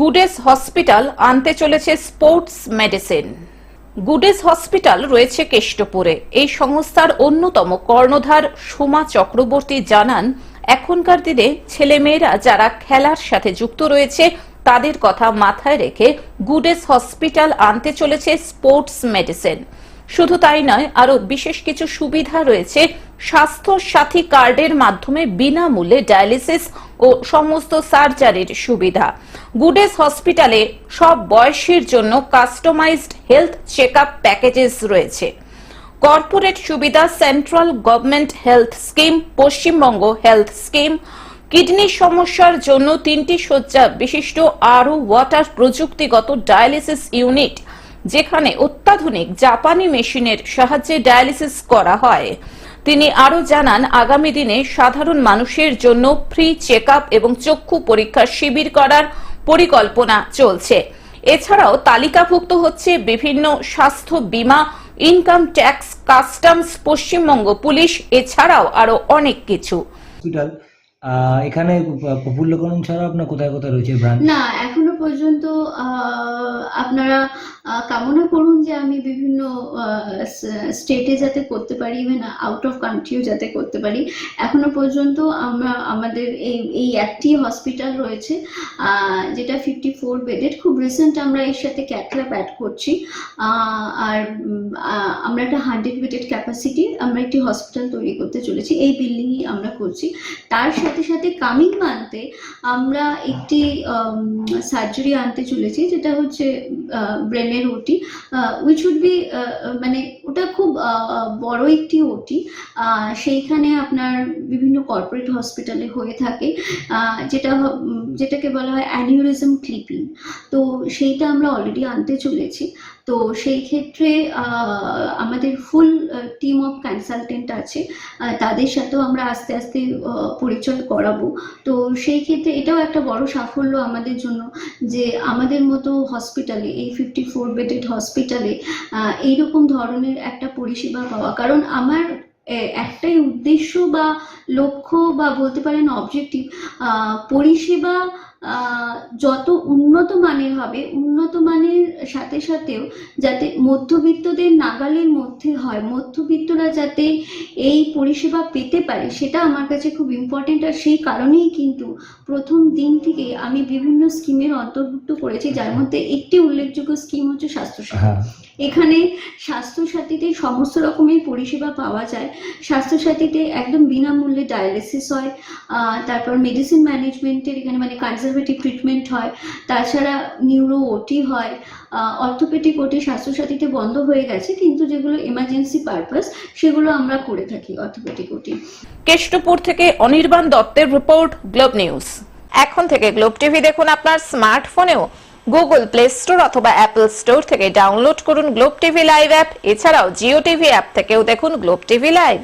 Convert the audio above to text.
গুডেস hospital আনতে চলেছে sports medicine. গুডেস hospital রয়েছে কেষ্টপুরে। এই সংস্থার অন্যতম কর্ণধার সোমা চক্রবর্তী জানান, এখনকার দিনে ছেলেমেয়েরা যারা খেলার সাথে যুক্ত রয়েছে, তাদের কথা মাথায় রেখে গুডেস হসপিটাল আনতে চলেছে স্পোর্টস মেডিসিন। শুধু তাই নয় আরও বিশেষ কিছু সুবিধা রয়েছে। স্বাস্থ্য সাথী কার্ডের মাধ্যমে বিনামূল্যে ডায়ালিসিস ও সমস্ত সার্জারির সুবিধা। গুডেস হসপিটালে সব বয়সের জন্য কাস্টমাইজড হেলথ চেক প্যাকেজেস রয়েছে। কর্পোরেট সুবিধা central government health scheme, Paschimbanga health scheme. Kidney সমস্যার জন্য তিনটি শয্যা বিশিষ্ট আরও ওয়াটার প্রযুক্তিগত ডায়ালিসিস ইউনিট যেখানে অত্যাধুনিক জাপানি মেশিনের সাহায্যে ডায়ালিসিস করা হয়। তিনি আরও জানান আগামী দিনে সাধারণ মানুষের জন্য ফ্রি চেক এবং চক্ষু পরীক্ষার শিবির করার পরিকল্পনা চলছে। এছাড়াও তালিকাভুক্ত হচ্ছে বিভিন্ন স্বাস্থ্য বীমা income tax customs Paschimbanga police এছাড়াও আরও অনেক কিছু। হসপিটাল এখানে প্রফুল্লকরণ ছাড়া আপনার কোথায় কোথায় রয়েছে ব্রাঞ্চ? না এখনও পর্যন্ত আপনারা কামনা করুন যে আমি বিভিন্ন স্টেটে যাতে করতে পারি ইভেন আউট অফ কান্ট্রিও যাতে করতে পারি। এখনও পর্যন্ত আমরা, আমাদের এই এই একটি হসপিটাল রয়েছে যেটা ফিফটি ফোর বেডেড খুব রিসেন্ট আমরা এর সাথে ক্যাটল্যাব অ্যাড করছি। আর আমরা একটা হান্ড্রেড বেডেড ক্যাপাসিটি আমরা একটি হসপিটাল তৈরি করতে চলেছি। এই বিল্ডিংই আমরা করছি। তার সাথে সাথে কামিং মান্থে আমরা একটি সার্জারি আনতে চলেছি, যেটা হচ্ছে ব্রেনের ওটি উইচ উড বি মানে ওটা খুব বড় একটি ওটি সেইখানে আপনার বিভিন্ন কর্পোরেট হসপিটালে হয়ে থাকে যেটা যেটাকে বলা হয় অ্যানিউরিজম ক্লিপিং তো সেইটা আমরা অলরেডি আনতে চলেছি। তো সেই ক্ষেত্রে আমাদের ফুল টিম অফ কনসালটেন্ট আছে তাদের সাথেও আমরা আস্তে আস্তে পরিচয় করাবো। তো সেই ক্ষেত্রে এটাও একটা বড় সাফল্য আমাদের জন্য। যে আমাদের মতো হসপিটালে এই ফিফটি ফোর বেডেড হসপিটালে এইরকম ধরনের একটা পরিষেবা পাওয়া। কারণ আমার একটাই উদ্দেশ্য বা লক্ষ্য বা বলতে পারেন অবজেক্টিভ পরিষেবা যত উন্নত মানের হবে উন্নত মানের সাথে সাথেও যাতে মধ্যবিত্তদের নাগালের মধ্যে হয় মধ্যবিত্তরা যাতে এই পরিষেবা পেতে পারে সেটা আমার কাছে খুব ইম্পর্টেন্ট আর সেই কারণেই কিন্তু প্রথম দিন থেকে আমি বিভিন্ন স্কিমের অন্তর্ভুক্ত করেছি যার মধ্যে একটি উল্লেখযোগ্য স্কিম হচ্ছে স্বাস্থ্যসাথী। হ্যাঁ। এখানে স্বাস্থ্যসাথীতে সমস্ত রকমের পরিষেবা পাওয়া যায় স্বাস্থ্যসাথীতে একদম বিনামূল্যে ডায়ালিসিস হয় তারপর মেডিসিন ম্যানেজমেন্টের এখানে মানে কনজারভেটিভ ট্রিটমেন্ট হয়, তাছাড়া নিউরো ওটি হয় অর্থোপেডিক ওটি স্বাস্থ্যসাথীতে বন্ধ হয়ে গেছে, কিন্তু যেগুলো এমার্জেন্সি পারপাস সেগুলো আমরা করে থাকি অর্থোপেডিক ওটি কেষ্টপুর থেকে অনির্বাণ দত্তের রিপোর্ট গ্লোব নিউজ এখন থেকে গ্লোব টিভি দেখুন আপনার স্মার্টফোনেও গুগল প্লে স্টোর অথবা অ্যাপল স্টোর থেকে ডাউনলোড করুন গ্লোব টিভি লাইভ অ্যাপ এছাড়াও জিও টিভি অ্যাপ থেকেও দেখুন গ্লোব টিভি লাইভ